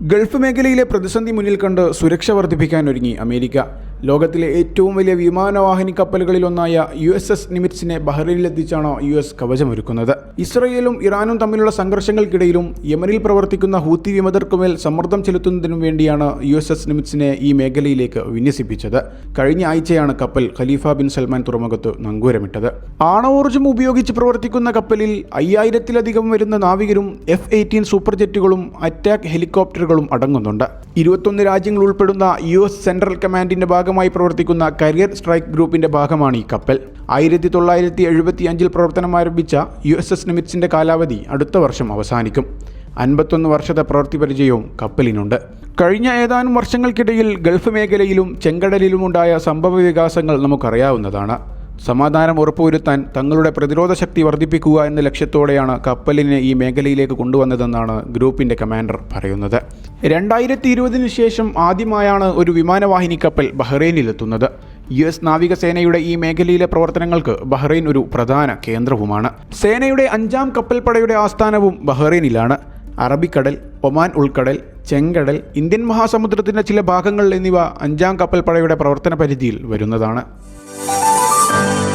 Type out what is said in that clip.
Gulf മേഖലയിലെ പ്രതിസന്ധി മുന്നിൽ കണ്ട് സുരക്ഷ വർദ്ധിപ്പിക്കാൻ ഒരുങ്ങി അമേരിക്ക. ലോകത്തിലെ ഏറ്റവും വലിയ വിമാനവാഹിനി കപ്പലുകളിലൊന്നായ യു എസ് എസ് നിമിറ്റ്സിനെ ബഹ്റൈനിലെത്തിച്ചാണ് യു എസ് കവചമൊരുക്കുന്നത്. ഇസ്രയേലും ഇറാനും തമ്മിലുള്ള സംഘർഷങ്ങൾക്കിടയിലും യമനിൽ പ്രവർത്തിക്കുന്ന ഹൂത്തി വിമതർക്കുമേൽ സമ്മർദ്ദം ചെലുത്തുന്നതിനും വേണ്ടിയാണ് യു എസ് എസ് നിമിറ്റ്സിനെ ഈ മേഖലയിലേക്ക് വിന്യസിപ്പിച്ചത്. കഴിഞ്ഞ ആഴ്ചയാണ് കപ്പൽ ഖലീഫ ബിൻ സൽമാൻ തുറമുഖത്ത് നങ്കൂരമിട്ടത്. ആണവോർജം ഉപയോഗിച്ച് പ്രവർത്തിക്കുന്ന കപ്പലിൽ അയ്യായിരത്തിലധികം വരുന്ന നാവികരും എഫ് എയ്റ്റീൻ സൂപ്പർ ജെറ്റുകളും അറ്റാക്ക് ഹെലികോപ്റ്ററുകളും അടങ്ങുന്നുണ്ട്. ഇരുപത്തൊന്ന് രാജ്യങ്ങൾ ഉൾപ്പെടുന്ന യു എസ് സെൻട്രൽ കമാൻഡിന്റെ ഭാഗമായി പ്രവർത്തിക്കുന്ന കരിയർ സ്ട്രൈക്ക് ഗ്രൂപ്പിന്റെ ഭാഗമാണ് ഈ കപ്പൽ. ആയിരത്തി തൊള്ളായിരത്തി എഴുപത്തി അഞ്ചിൽ പ്രവർത്തനം ആരംഭിച്ച യു എസ് എസ് നിമിറ്റ്സിന്റെ കാലാവധി അടുത്ത വർഷം അവസാനിക്കും. അൻപത്തൊന്ന് വർഷത്തെ പ്രവൃത്തി പരിചയവും കപ്പലിനുണ്ട്. കഴിഞ്ഞ ഏതാനും വർഷങ്ങൾക്കിടയിൽ ഗൾഫ് മേഖലയിലും ചെങ്കടലിലുമുണ്ടായ സംഭവ വികാസങ്ങൾ നമുക്കറിയാവുന്നതാണ്. സമാധാനം ഉറപ്പുവരുത്താൻ തങ്ങളുടെ പ്രതിരോധ ശക്തി വർദ്ധിപ്പിക്കുക എന്ന ലക്ഷ്യത്തോടെയാണ് കപ്പലിനെ ഈ മേഖലയിലേക്ക് കൊണ്ടുവന്നതെന്നാണ് ഗ്രൂപ്പിന്റെ കമാൻഡർ പറയുന്നത്. രണ്ടായിരത്തി ഇരുപതിന് ശേഷം ആദ്യമായാണ് ഒരു വിമാനവാഹിനി കപ്പൽ ബഹ്റൈനിലെത്തുന്നത്. യു എസ് നാവികസേനയുടെ ഈ മേഖലയിലെ പ്രവർത്തനങ്ങൾക്ക് ബഹ്റൈൻ ഒരു പ്രധാന കേന്ദ്രവുമാണ്. സേനയുടെ അഞ്ചാം കപ്പൽപ്പടയുടെ ആസ്ഥാനവും ബഹ്റൈനിലാണ്. അറബിക്കടൽ ഒമാൻ ഉൾക്കടൽ ചെങ്കടൽ ഇന്ത്യൻ മഹാസമുദ്രത്തിന്റെ ചില ഭാഗങ്ങൾ എന്നിവ അഞ്ചാം കപ്പൽപ്പടയുടെ പ്രവർത്തന പരിധിയിൽ വരുന്നതാണ്. you.